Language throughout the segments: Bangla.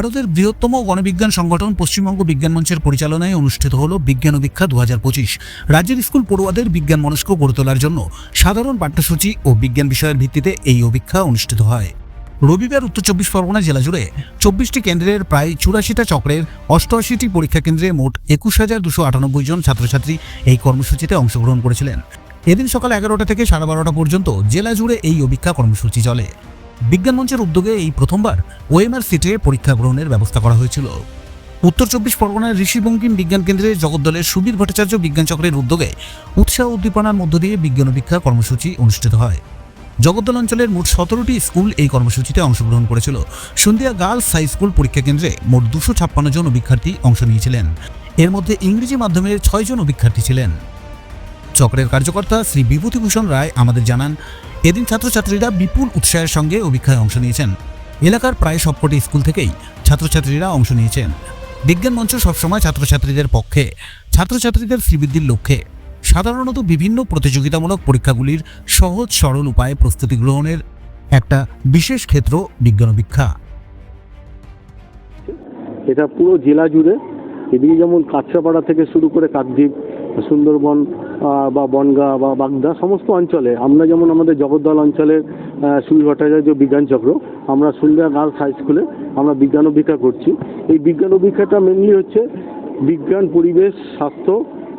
ভারতের বৃহত্তম গণবিজ্ঞান সংগঠন পশ্চিমবঙ্গ বিজ্ঞান মঞ্চের পরিচালনায় অনুষ্ঠিত হল বিজ্ঞান অভিক্ষা দু হাজার পঁচিশ। রাজ্যের স্কুল পড়ুয়াদের বিজ্ঞান মনস্ক গড়ে তোলার জন্য সাধারণ পাঠ্যসূচি ও বিজ্ঞান বিষয়ের ভিত্তিতে এই অভিক্ষা অনুষ্ঠিত হয়। রবিবার উত্তর চব্বিশ পরগনা জেলা জুড়ে চব্বিশটি কেন্দ্রের প্রায় চুরাশিটা চক্রের অষ্টআশিটি পরীক্ষা কেন্দ্রে মোট একুশ হাজার দুশো আটানব্বই জন ছাত্রছাত্রী এই কর্মসূচিতে অংশগ্রহণ করেছিলেন। এদিন সকাল এগারোটা থেকে সাড়ে বারোটা পর্যন্ত জেলা জুড়ে এই অভিক্ষা কর্মসূচি চলে। বিজ্ঞান মঞ্চের উদ্যোগে এই প্রথমবার ওএমআর সিটে পরীক্ষা গ্রহণের ব্যবস্থা করা হয়েছিল। উত্তর চব্বিশ পরগনার ঋষিবঙ্কিম বিজ্ঞান কেন্দ্রে জগদ্দলের সুবীর ভট্টাচার্য বিজ্ঞান চক্রের উদ্যোগে উৎসাহ উদ্দীপনার মধ্য দিয়ে বিজ্ঞান অভিক্ষা কর্মসূচি অনুষ্ঠিত হয়। জগদ্দল অঞ্চলের মোট সতেরোটি স্কুল এই কর্মসূচিতে অংশগ্রহণ করেছিল। সন্ধ্যা গার্লস হাই স্কুল পরীক্ষা কেন্দ্রে মোট দুশো ছাপ্পান্ন জন অভিক্ষার্থী অংশ নিয়েছিলেন। এর মধ্যে ইংরেজি মাধ্যমের ছয়জন অভিক্ষার্থী ছিলেন। চক্রের কার্যকর্তা শ্রী বিভূতিভূষণ রায় আমাদের জানান, এদিন ছাত্রছাত্রীরা বিপুল উৎসাহের সঙ্গে অভিক্ষায় অংশ নিয়েছেন। এলাকার প্রায় সবকটি স্কুল থেকেই ছাত্রছাত্রীরা অংশ নিয়েছেন। বিজ্ঞান মঞ্চ সবসময় ছাত্রছাত্রীদের পক্ষে, ছাত্রছাত্রীদের শ্রীবৃদ্ধির লক্ষ্যে। সাধারণত বিভিন্ন প্রতিযোগিতামূলক পরীক্ষাগুলির সহজ সরল উপায়ে প্রস্তুতি গ্রহণের একটা বিশেষ ক্ষেত্র বিজ্ঞান অভিক্ষা এটা পুরো জেলা জুড়ে। এদিকে যেমন কাঁচরাপাড়া থেকে শুরু করে কাকদ্বীপ সুন্দরবন বা বনগাঁ, বা বাগদা, সমস্ত অঞ্চলে, আমরা যেমন আমাদের জগদ্দল অঞ্চলের সুবীর ভট্টাচার্য বিজ্ঞান চক্র, আমরা সুন্দর গার্লস হাই স্কুলে আমরা বিজ্ঞান অভিক্ষা করছি। এই বিজ্ঞান অভিক্ষাটা মেনলি হচ্ছে বিজ্ঞান, পরিবেশ, স্বাস্থ্য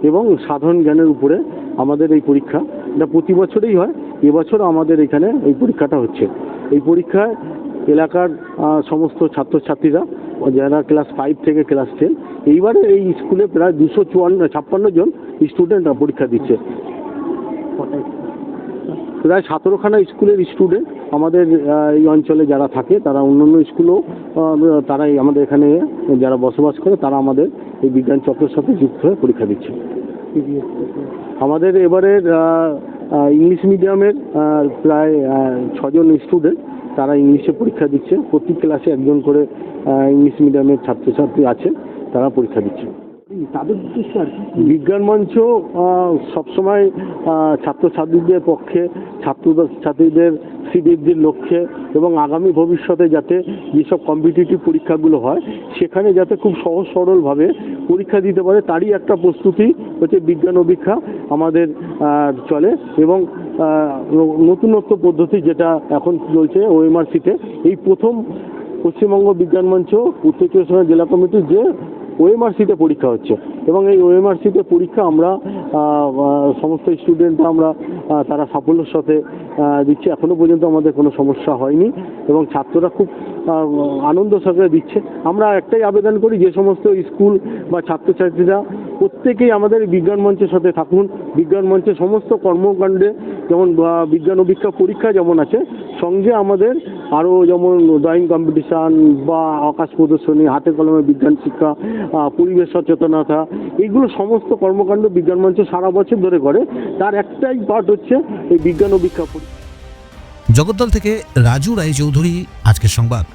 এবং সাধারণ জ্ঞানের উপরে আমাদের এই পরীক্ষা। এটা প্রতি বছরেই হয় এবছর আমাদের এখানে এই পরীক্ষাটা হচ্ছে। এই পরীক্ষায় এলাকার সমস্ত ছাত্রছাত্রীরা যারা ক্লাস ফাইভ থেকে ক্লাস টেন এইবারে এই স্কুলে প্রায় দুশো চুয়ান্ন ছাপ্পান্ন জন স্টুডেন্টরা পরীক্ষা দিচ্ছে। প্রায় সতেরোখানা স্কুলের স্টুডেন্ট আমাদের এই অঞ্চলে যারা থাকে তারা অন্যান্য স্কুলও আহ, তারা আমাদের এখানে যারা বসবাস করে তারা আমাদের এই বিজ্ঞান চক্রের সাথে যুক্ত হয়ে পরীক্ষা দিচ্ছে। আমাদের এবারের ইংলিশ মিডিয়ামের প্রায় ছজন স্টুডেন্ট তারা ইংলিশে পরীক্ষা দিচ্ছে। প্রতি ক্লাসে একজন করে ইংলিশ মিডিয়ামের ছাত্রছাত্রী আছেন তারা পরীক্ষা দিচ্ছে। তাদের উদ্দেশ্যে আর কি? বিজ্ঞান মঞ্চ সবসময় ছাত্রছাত্রীদের পক্ষে ছাত্র ছাত্রীদের শ্রীবৃদ্ধির লক্ষ্যে এবং আগামী ভবিষ্যতে যাতে যেসব কম্পিটিটিভ পরীক্ষাগুলো হয় সেখানে যাতে খুব সহজ সরলভাবে পরীক্ষা দিতে পারে তারই একটা প্রস্তুতি হচ্ছে বিজ্ঞান অভিক্ষা আমাদের চলে এবং নতুনত্ব পদ্ধতি যেটা এখন চলছে ওএমআরসিতে এই প্রথম পশ্চিমবঙ্গ বিজ্ঞান মঞ্চ, উত্তর চব্বিশ জেলা কমিটির যে ওএমআরসিতে পরীক্ষা হচ্ছে। এবং এই ওএমআরসিতে পরীক্ষা আমরা সমস্ত স্টুডেন্টরা আমরা তারা সাফল্যের সাথে দিচ্ছে। এখনও পর্যন্ত আমাদের কোনো সমস্যা হয়নি এবং ছাত্ররা খুব আনন্দ সহকারে দিচ্ছে। আমরা একটাই আবেদন করি যে সমস্ত স্কুল বা ছাত্রছাত্রীরা প্রত্যেকেই আমাদের বিজ্ঞান মঞ্চের সাথে থাকুন। বিজ্ঞান মঞ্চের সমস্ত কর্মকাণ্ডে যেমন বিজ্ঞান অভিক্ষা পরীক্ষা যেমন আছে, সঙ্গে আমাদের আরও যেমন ড্রয়িং কম্পিটিশান বা আকাশ প্রদর্শনী হাতে কলমে বিজ্ঞান শিক্ষা পরিবেশ সচেতনতা, এইগুলো সমস্ত কর্মকাণ্ড বিজ্ঞান মঞ্চ সারা বছর ধরে করে। তার একটাই পার্ট হচ্ছে এই বিজ্ঞান অভিক্ষা পরীক্ষা। জগদ্দল থেকে রাজু রায় চৌধুরী আজকের সংবাদ।